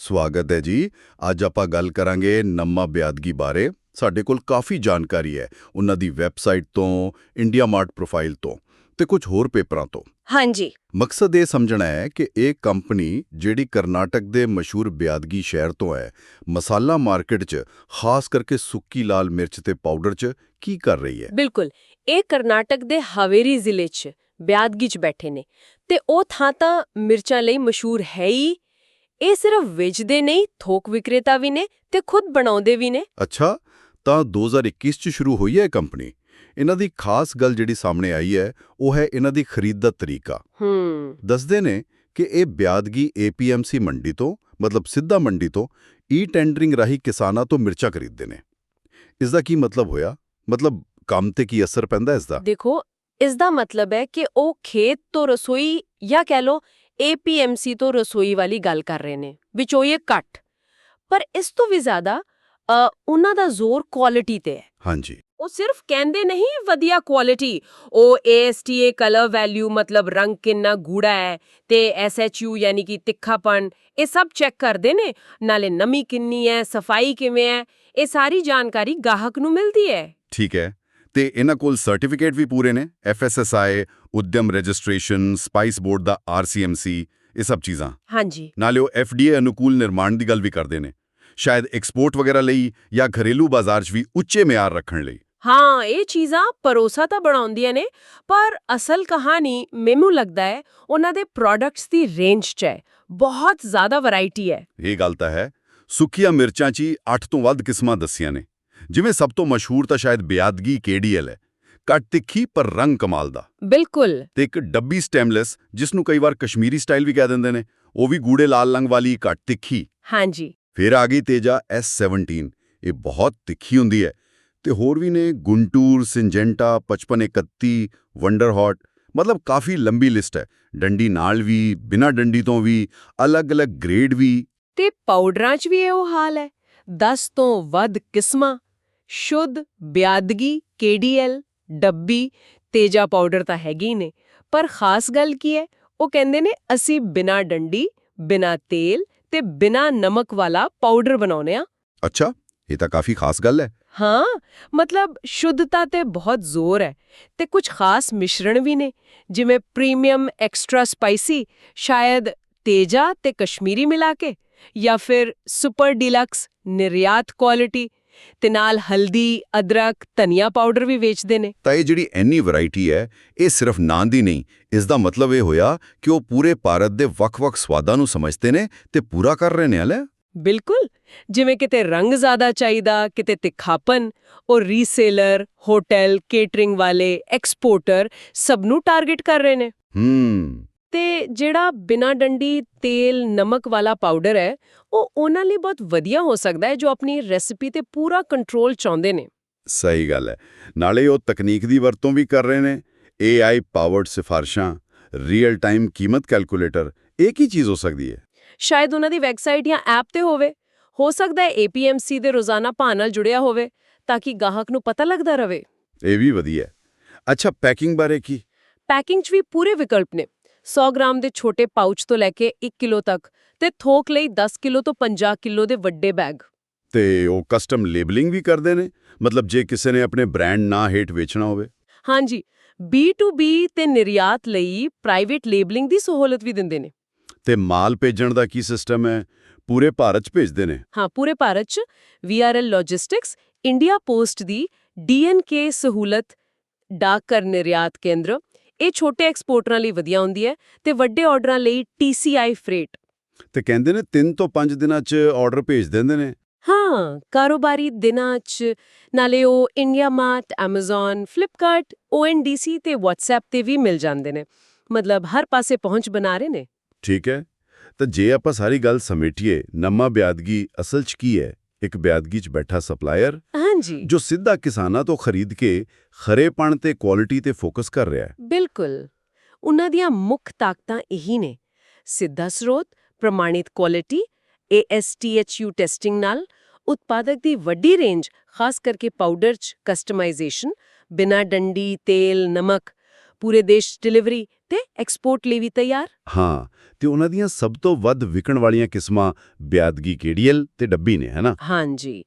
ਸਵਾਗਤ ਹੈ ਜੀ। ਅੱਜ ਆਪਾਂ ਗੱਲ ਕਰਾਂਗੇ ਨੰਮਾ ਬਿਆਦਗੀ ਬਾਰੇ। ਸਾਡੇ ਕੋਲ ਕਾਫੀ ਜਾਣਕਾਰੀ ਹੈ ਉਹਨਾਂ ਦੀ ਵੈਬਸਾਈਟ ਤੋਂ ਇੰਡੀਆ ਮਾਰਟ ਪ੍ਰੋਫਾਈਲ ਤੋਂ ਤੇ ਕੁਝ ਹੋਰ ਪੇਪਰਾਂ ਤੋਂ। ਹਾਂਜੀ। ਮਕਸਦ ਇਹ ਸਮਝਣਾ ਹੈ ਕਿ ਇਹ ਕੰਪਨੀ ਜਿਹੜੀ ਕਰਨਾਟਕ ਦੇ ਮਸ਼ਹੂਰ ਬਿਆਦਗੀ ਸ਼ਹਿਰ ਤੋਂ ਹੈ ਮਸਾਲਾ ਮਾਰਕੀਟ 'ਚ ਖਾਸ ਕਰਕੇ ਸੁੱਕੀ ਲਾਲ ਮਿਰਚ ਤੇ ਪਾਊਡਰ 'ਚ ਕੀ ਕਰ ਰਹੀ ਹੈ? ਬਿਲਕੁਲ। ਇਹ ਕਰਨਾਟਕ ਦੇ ਹਾਵੇਰੀ ਜ਼ਿਲ੍ਹੇ 'ਚ ਬਿਆਦਗੀ 'ਚ ਬੈਠੇ ਨੇ ਤੇ ਉਹ ਥਾਂ ਤਾਂ ਮਿਰਚਾਂ ਲਈ ਮਸ਼ਹੂਰ ਹੈ ਹੀ ਇਹ ਸਿਰਫ ਵੇਚਦੇ ਨਹੀਂ ਥੋਕ ਵਿਕਰੇਤਾ ਵੀ ਨੇ ਤੇ ਖੁਦ ਬਣਾਉਂਦੇ ਵੀ ਨੇ। ਅੱਛਾ ਤਾਂ 2021 ਚ ਸ਼ੁਰੂ ਹੋਈ ਹੈ ਇਹ ਕੰਪਨੀ? ਇਹਨਾਂ ਦੀ ਖਾਸ ਗੱਲ ਜਿਹੜੀ ਸਾਹਮਣੇ ਆਈ ਹੈ ਉਹ ਹੈ ਇਹਨਾਂ ਦੀ ਖਰੀਦ ਦਾ ਤਰੀਕਾ। ਹੂੰ। ਦੱਸਦੇ ਨੇ ਕਿ ਇਹ ਬਿਆਦਗੀ ਏਪੀਐਮਸੀ ਮੰਡੀ ਤੋਂ ਮਤਲਬ ਸਿੱਧਾ ਮੰਡੀ ਤੋਂ ਈ ਟੈਂਡਰਿੰਗ ਰਾਹੀਂ ਕਿਸਾਨਾਂ ਤੋਂ ਮਿਰਚਾਂ ਖਰੀਦਦੇ ਨੇ। ਇਸ ਦਾ ਕੀ ਮਤਲਬ ਹੋਇਆ? ਮਤਲਬ ਕੰਮ ਤੇ ਕੀ ਅਸਰ ਪੈਂਦਾ ਇਸ ਦਾ? ਦੇਖੋ ਇਸ ਦਾ ਮਤਲਬ ਹੈ ਕਿ ਉਹ ਖੇਤ ਤੋਂ ਰਸੋਈ ਜਾਂ ਕਹਿ ਲੋ ਏਪੀਐਮਸੀ ਤੋਂ ਰਸੋਈ ਵਾਲੀ ਗੱਲ ਕਰ ਰਹੇ ਨੇ ਵਿਚੋਏ ਘੱਟ ਪਰ ਇਸ ਤੋਂ ਵੀ ਜ਼ਿਆਦਾ ਉਹਨਾਂ ਦਾ ਜ਼ੋਰ ਕੁਆਲਿਟੀ ਤੇ ਹੈ। ਹਾਂਜੀ। ਉਹ ਸਿਰਫ ਕਹਿੰਦੇ ਨਹੀਂ ਵਧੀਆ ਕੁਆਲਿਟੀ ਉਹ ASTA ਕਲਰ ਵੈਲਿਊ ਮਤਲਬ ਰੰਗ ਕਿੰਨਾ ਗੂੜਾ ਹੈ ਤੇ SHU ਯਾਨੀ ਕਿ ਤਿੱਖਾਪਣ ਇਹ ਸਭ ਚੈੱਕ ਕਰਦੇ ਨੇ ਨਾਲੇ ਨਮੀ ਕਿੰਨੀ ਹੈ ਸਫ਼ਾਈ ਕਿਵੇਂ ਹੈ ਇਹ ਸਾਰੀ ਜਾਣਕਾਰੀ ਗਾਹਕ ਨੂੰ ਮਿਲਦੀ ਹੈ। ਠੀਕ ਹੈ। ਤੇ ਇਹਨਾਂ ਕੋਲ ਸਰਟੀਫਿਕੇਟ ਵੀ ਪੂਰੇ ਨੇ FSSAI Udyam registration spice board ਦਾ ਆਰਸੀਐਮਸੀ ਇਹ ਸਭ ਚੀਜ਼ਾਂ। ਹਾਂਜੀ। ਨਾਲੇ ਉਹ ਐਫਡੀਏ ਅਨੁਕੂਲ ਨਿਰਮਾਣ ਦੀ ਗੱਲ ਵੀ ਕਰਦੇ ਨੇ। ਸ਼ਾਇਦ ਐਕਸਪੋਰਟ ਵਗੈਰਾ ਲਈ ਜਾਂ ਘਰੇਲੂ ਬਾਜ਼ਾਰ 'ਚ ਵੀ ਉੱਚੇ ਮਿਆਰ ਰੱਖਣ ਲਈ। ਹਾਂ ਇਹ ਚੀਜ਼ਾਂ ਪਰੋਸਾ ਤਾਂ ਬਣਾਉਂਦੀਆਂ ਨੇ ਪਰ ਅਸਲ ਕਹਾਣੀ ਮੈਨੂੰ ਲੱਗਦਾ ਹੈ ਉਹਨਾਂ ਦੇ ਪ੍ਰੋਡਕਟਸ ਦੀ ਰੇਂਜ 'ਚ ਹੈ। ਬਹੁਤ ਜ਼ਿਆਦਾ ਵੈਰਾਈਟੀ ਹੈ। ਇਹ ਗੱਲ ਤਾਂ ਹੈ। ਸੁੱਕੀਆਂ ਮਿਰਚਾਂ 'ਚ ਹੀ 8 ਤੋਂ ਵੱਧ ਕਿਸਮਾਂ ਦੱਸੀਆਂ ਨੇ। ਜਿਵੇਂ ਸਭ ਤੋਂ ਮਸ਼ਹੂਰ ਤਾਂ ਸ਼ਾਇਦ ਬਿਆਦਗੀ ਕੇਡੀਐਲ ਹੈ। ਘੱਟ ਤਿੱਖੀ ਪਰ ਰੰਗ ਕਮਾਲ ਦਾ। ਬਿਲਕੁਲ। ਤੇ ਇੱਕ ਡੱਬੀ ਸਟੈਮਲੈਸ ਜਿਸ ਨੂੰ ਕਈ ਵਾਰ ਕਸ਼ਮੀਰੀ ਸਟਾਈਲ ਵੀ ਕਹਿ ਦਿੰਦੇ ਨੇ ਉਹ ਵੀ ਗੂੜੇ ਲਾਲ ਰੰਗ ਵਾਲੀ ਘੱਟ ਤਿੱਖੀ। ਹਾਂਜੀ। ਫਿਰ ਆ ਗਈ ਤੇਜਾ S17 ਇਹ ਬਹੁਤ ਤਿੱਖੀ ਹੁੰਦੀ ਹੈ। ਤੇ ਹੋਰ ਵੀ ਨੇ ਗੁੰਟੂਰ ਸਿੰਜੈਂਟਾ 5531 ਵੰਡਰ ਹੌਟ ਮਤਲਬ ਕਾਫੀ ਲੰਬੀ ਲਿਸਟ ਹੈ। ਡੰਡੀ ਨਾਲ ਵੀ ਬਿਨਾਂ ਡੰਡੀ ਤੋਂ ਵੀ ਅਲੱਗ-ਅਲੱਗ ਗ੍ਰੇਡ ਵੀ। ਤੇ ਪਾਊਡਰਾਂ 'ਚ ਵੀ ਇਹੋ ਹਾਲ ਹੈ। 10 ਤੋਂ ਵੱਧ ਕਿਸਮਾਂ ਸ਼ੁੱਧ ਬਿਆਦਗੀ ਕੇਡੀਐਲ ਡੱਬੀ ਤੇਜਾ ਪਾਊਡਰ ਤਾਂ ਹੈਗੇ ਨੇ। ਪਰ ਖਾਸ ਗੱਲ ਕੀ ਹੈ? ਉਹ ਕਹਿੰਦੇ ਨੇ ਅਸੀਂ ਬਿਨਾਂ ਡੰਡੀ ਬਿਨਾਂ ਤੇਲ ਤੇ ਬਿਨਾਂ ਨਮਕ ਵਾਲਾ ਪਾਊਡਰ ਬਣਾਉਨੇ ਆ ਅੱਛਾ ਇਹ ਤਾਂ ਕਾਫੀ ਖਾਸ ਗੱਲ ਹੈ। ਹਾਂ ਮਤਲਬ ਸ਼ੁੱਧਤਾ ਤੇ ਬਹੁਤ ਜ਼ੋਰ ਹੈ ਤੇ ਕੁਝ ਖਾਸ ਮਿਸ਼ਰਣ ਵੀ ਨੇ ਜਿਵੇਂ ਪ੍ਰੀਮੀਅਮ ਐਕਸਟਰਾ ਸਪਾਈਸੀ ਸ਼ਾਇਦ ਤੇਜਾ ਤੇ ਕਸ਼ਮੀਰੀ ਮਿਲਾ ਕੇ ਜਾਂ ਫਿਰ ਸੁਪਰ ਡੀਲਕਸ ਨਿਰਯਾਤ ਕੁਆਲਿਟੀ ਤੇ ਨਾਲ ਹਲਦੀ ਅਦਰਕ ਧਨੀਆ ਪਾਊਡਰ ਵੀ ਵੇਚਦੇ ਨੇ। ਤਾਂ ਇਹ ਜਿਹੜੀ ਐਨੀ ਵੈਰਾਈਟੀ ਹੈ ਇਹ ਸਿਰਫ ਨਾਂ ਦੀ ਨਹੀਂ ਇਸ ਦਾ ਮਤਲਬ ਇਹ ਹੋਇਆ ਕਿ ਉਹ ਪੂਰੇ ਭਾਰਤ ਦੇ ਵੱਖ-ਵੱਖ ਸਵਾਦਾਂ ਨੂੰ ਸਮਝਦੇ ਨੇ ਤੇ ਪੂਰਾ ਕਰ ਰਹੇ ਨੇ ਹਲੇ? ਬਿਲਕੁਲ। ਜਿਵੇਂ ਕਿਤੇ ਰੰਗ ਜ਼ਿਆਦਾ ਚਾਹੀਦਾ ਕਿਤੇ ਤਿੱਖਾਪਨ ਉਹ ਰੀਸੇਲਰ ਹੋਟਲ ਕੇਟਰਿੰਗ ਵਾਲੇ ਐਕਸਪੋਰਟਰ ਸਭ ਨੂੰ ਟਾਰਗੇਟ ਕਰ ਰਹੇ ਨੇ। ਹੂੰ। ਤੇ ਜਿਹੜਾ ਬਿਨਾਂ ਡੰਡੀ ਤੇਲ ਨਮਕ ਵਾਲਾ ਪਾਊਡਰ ਹੈ ਉਹ ਉਹਨਾਂ ਲਈ ਬਹੁਤ ਵਧੀਆ ਹੋ ਸਕਦਾ ਹੈ ਜੋ ਆਪਣੀ ਰੈਸਿਪੀ ਤੇ ਪੂਰਾ ਕੰਟਰੋਲ ਚਾਹੁੰਦੇ ਨੇ। ਸਹੀ ਗੱਲ ਹੈ। ਨਾਲੇ ਉਹ ਤਕਨੀਕ ਦੀ ਵਰਤੋਂ ਵੀ ਕਰ ਰਹੇ ਨੇ। AI ਪਾਵਰਡ ਸਿਫਾਰਸ਼ਾਂ ਰੀਅਲ ਟਾਈਮ ਕੀਮਤ ਕੈਲਕੂਲੇਟਰ ਇਹ ਕੀ ਚੀਜ਼ ਹੋ ਸਕਦੀ ਹੈ? ਸ਼ਾਇਦ ਉਹਨਾਂ ਦੀ ਵੈਬਸਾਈਟ ਜਾਂ ਐਪ ਤੇ ਹੋਵੇ। ਹੋ ਸਕਦਾ ਹੈ APMC ਦੇ ਰੋਜ਼ਾਨਾ ਭਾਅ ਨਾਲ ਜੁੜਿਆ ਹੋਵੇ ਤਾਂ ਕਿ ਗਾਹਕ ਨੂੰ ਪਤਾ ਲੱਗਦਾ ਰਵੇ। ਇਹ ਵੀ ਵਧੀਆ ਹੈ। ਅੱਛਾ ਪੈਕਿੰਗ ਬਾਰੇ ਕੀ? ਪੈਕਿੰਗ 'ਚ ਵੀ ਪੂਰੇ ਵਿਕਲਪ ਨੇ। 100 ਗ੍ਰਾਮ ਦੇ ਛੋਟੇ ਪਾਊਚ ਤੋਂ ਲੈ ਕੇ 1 ਕਿਲੋ ਤੱਕ ਤੇ ਥੋਕ ਲਈ 10 ਕਿਲੋ ਤੋਂ 50 ਕਿਲੋ ਦੇ ਵੱਡੇ ਬੈਗ। ਤੇ ਉਹ ਕਸਟਮ ਲੇਬਲਿੰਗ ਵੀ ਕਰਦੇ ਨੇ? ਮਤਲਬ ਜੇ ਕਿਸੇ ਨੇ ਆਪਣੇ ਬ੍ਰਾਂਡ ਨਾਂ ਹੇਠ ਵੇਚਣਾ ਹੋਵੇ। ਹਾਂਜੀ B2B ਤੇ ਨਿਰਯਾਤ ਲਈ ਪ੍ਰਾਈਵੇਟ ਲੇਬਲਿੰਗ ਦੀ ਸਹੂਲਤ ਵੀ ਦਿੰਦੇ ਨੇ। ਤੇ ਮਾਲ ਭੇਜਣ ਦਾ ਕੀ ਸਿਸਟਮ ਹੈ? ਪੂਰੇ ਭਾਰਤ 'ਚ ਭੇਜਦੇ ਨੇ? ਹਾਂ ਪੂਰੇ ਭਾਰਤ 'ਚ VRL ਲੌਜਿਸਟਿਕਸ ਇੰਡੀਆ ਪੋਸਟ ਦੀ DNK ਸਹੂਲਤ ਡਾਕਘਰ ਨਿਰਯਾਤ ਕੇਂਦਰ ਇਹ ਛੋਟੇ ਐਕਸਪੋਰਟਰਾਂ ਲਈ ਵਧੀਆ ਹੁੰਦੀ ਹੈ ਤੇ ਵੱਡੇ ਆਰਡਰਾਂ ਲਈ TCI ਫਰੇਟ ਤੇ ਕਹਿੰਦੇ ਨੇ 3 ਤੋਂ 5 ਦਿਨਾਂ 'ਚ ਆਰਡਰ ਭੇਜ ਦਿੰਦੇ ਨੇ। ਹਾਂ ਕਾਰੋਬਾਰੀ ਦਿਨਾਂ 'ਚ ਨਾਲੇ ਉਹ India mart Amazon Flipkart ONDC ਤੇ WhatsApp ਤੇ ਵੀ ਮਿਲ ਜਾਂਦੇ ਨੇ। ਮਤਲਬ ਹਰ ਪਾਸੇ ਪਹੁੰਚ ਬਣਾ ਰਹੇ ਨੇ। ਠੀਕ ਹੈ। ਤਾਂ ਜੇ ਆਪਾਂ ਸਾਰੀ ਗੱਲ ਸਮੇਟੀਏ ਨਮਾ ਬਿਆਦਗੀ ਅਸਲ 'ਚ ਕੀ ਹੈ? ਇੱਕ ਬਿਆਦਗੀ 'ਚ ਬੈਠਾ ਸਪਲਾਇਰ ਹਾਂਜੀ। ਜੋ ਸਿੱਧਾ ਕਿਸਾਨਾਂ ਤੋਂ ਖਰੀਦ ਕੇ ਖਰੇਪਣ ਤੇ ਕੁਆਲਿਟੀ ਤੇ ਫੋਕਸ ਕਰ ਰਿਹਾ ਹੈ ਬਿਲਕੁਲ ਉਹਨਾਂ ਦੀਆਂ ਮੁੱਖ ਤਾਕਤਾਂ ਇਹੀ ਨੇ ਸਿੱਧਾ ਸਰੋਤ ਪ੍ਰਮਾਣਿਤ ਕੁਆਲਿਟੀ ASTHU ਟੈਸਟਿੰਗ ਨਾਲ ਉਤਪਾਦਕ ਦੀ ਵੱਡੀ ਰੇਂਜ ਖਾਸ ਕਰਕੇ ਪਾਊਡਰ 'ਚ ਕਸਟਮਾਈਜ਼ੇਸ਼ਨ ਬਿਨਾਂ ਡੰਡੀ ਤੇਲ ਨਮਕ ਪੂਰੇ ਦੇਸ਼ ਡਿਲੀਵਰੀ ਤੇ ਐਕਸਪੋਰਟ ਲਈ ਵੀ ਤਿਆਰ ਹਾਂ ਤੇ ਉਹਨਾਂ ਦੀਆਂ ਸਭ ਤੋਂ ਵੱਧ ਵਿਕਣ ਵਾਲੀਆਂ ਕਿਸਮਾਂ ਬਿਆਦਗੀ ਕੇਡੀਐਲ ਤੇ ਡੱਬੀ ਨੇ ਹੈਨਾ ਹਾਂਜੀ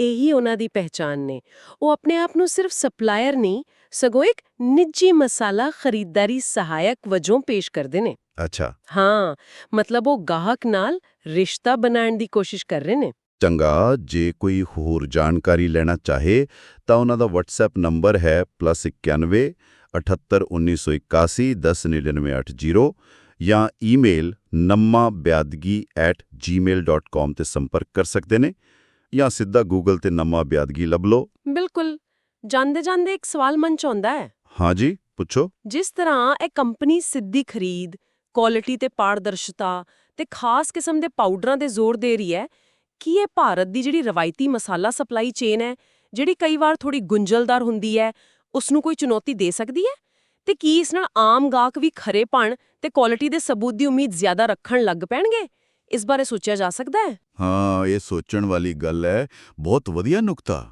ਇਹੀ ਉਹਨਾਂ ਦੀ ਪਹਿਚਾਨ ਨੇ। ਉਹ ਆਪਣੇ ਆਪ ਨੂੰ ਸਿਰਫ ਸਪਲਾਇਰ ਨਹੀਂ ਸਗੋਂ ਇੱਕ ਨਿੱਜੀ ਮਸਾਲਾ ਖਰੀਦਦਾਰੀ ਸਹਾਇਕ ਵਜੋਂ ਪੇਸ਼ ਕਰਦੇ ਨੇ। ਅੱਛਾ। ਹਾਂ ਮਤਲਬ ਉਹ ਗਾਹਕ ਨਾਲ ਰਿਸ਼ਤਾ ਬਣਾਉਣ ਦੀ ਕੋਸ਼ਿਸ਼ ਕਰ ਰਹੇ ਨੇ। ਚੰਗਾ ਜੇ ਕੋਈ ਹੋਰ ਜਾਣਕਾਰੀ ਲੈਣਾ ਚਾਹੇ ਤਾਂ ਉਹਨਾਂ ਦਾ WhatsApp ਨੰਬਰ ਹੈ +91 78181 109980 ਜਾਂ ਈਮੇਲ nammabyadgi@gmail.com ਤੇ ਸੰਪਰਕ ਕਰ ਸਕਦੇ ਨੇ। ਜਾਂ ਸਿੱਧਾ ਗੂਗਲ ਤੇ ਨਮਾ ਬਿਆਦਗੀ ਲੱਭ ਲਓ। ਬਿਲਕੁਲ। ਜਾਂਦੇ ਜਾਂਦੇ ਇੱਕ ਸਵਾਲ ਮਨ ਚ ਆਉਂਦਾ ਹੈ। ਹਾਂਜੀ ਪੁੱਛੋ। ਜਿਸ ਤਰ੍ਹਾਂ ਇਹ ਕੰਪਨੀ ਸਿੱਧੀ ਖਰੀਦ ਕੁਆਲਿਟੀ ਤੇ ਪਾਰਦਰਸ਼ਤਾ ਤੇ ਖਾਸ ਕਿਸਮ ਦੇ ਪਾਊਡਰਾਂ ਤੇ ਜ਼ੋਰ ਦੇ ਰਹੀ ਹੈ ਕੀ ਇਹ ਭਾਰਤ ਦੀ ਜਿਹੜੀ ਰਵਾਇਤੀ ਮਸਾਲਾ ਸਪਲਾਈ ਚੇਨ ਹੈ ਜਿਹੜੀ ਕਈ ਵਾਰ ਥੋੜੀ ਗੁੰਝਲਦਾਰ ਹੁੰਦੀ ਹੈ ਉਸ ਨੂੰ ਕੋਈ ਚੁਣੌਤੀ ਦੇ ਸਕਦੀ ਹੈ? ਤੇ ਕੀ ਇਸ ਨਾਲ ਆਮ ਗਾਹਕ ਵੀ ਖਰੇਪਣ ਤੇ ਕੁਆਲਿਟੀ ਦੇ ਸਬੂਤ ਦੀ ਉਮੀਦ ਜ਼ਿਆਦਾ ਰੱਖਣ ਲੱਗ ਪੈਣਗੇ? ਇਸ ਬਾਰੇ ਸੋਚਿਆ ਜਾ ਸਕਦਾ ਹੈ? ਹਾਂ, ਇਹ ਸੋਚਣ ਵਾਲੀ ਗੱਲ ਹੈ। ਬਹੁਤ ਵਧੀਆ ਨੁਕਤਾ।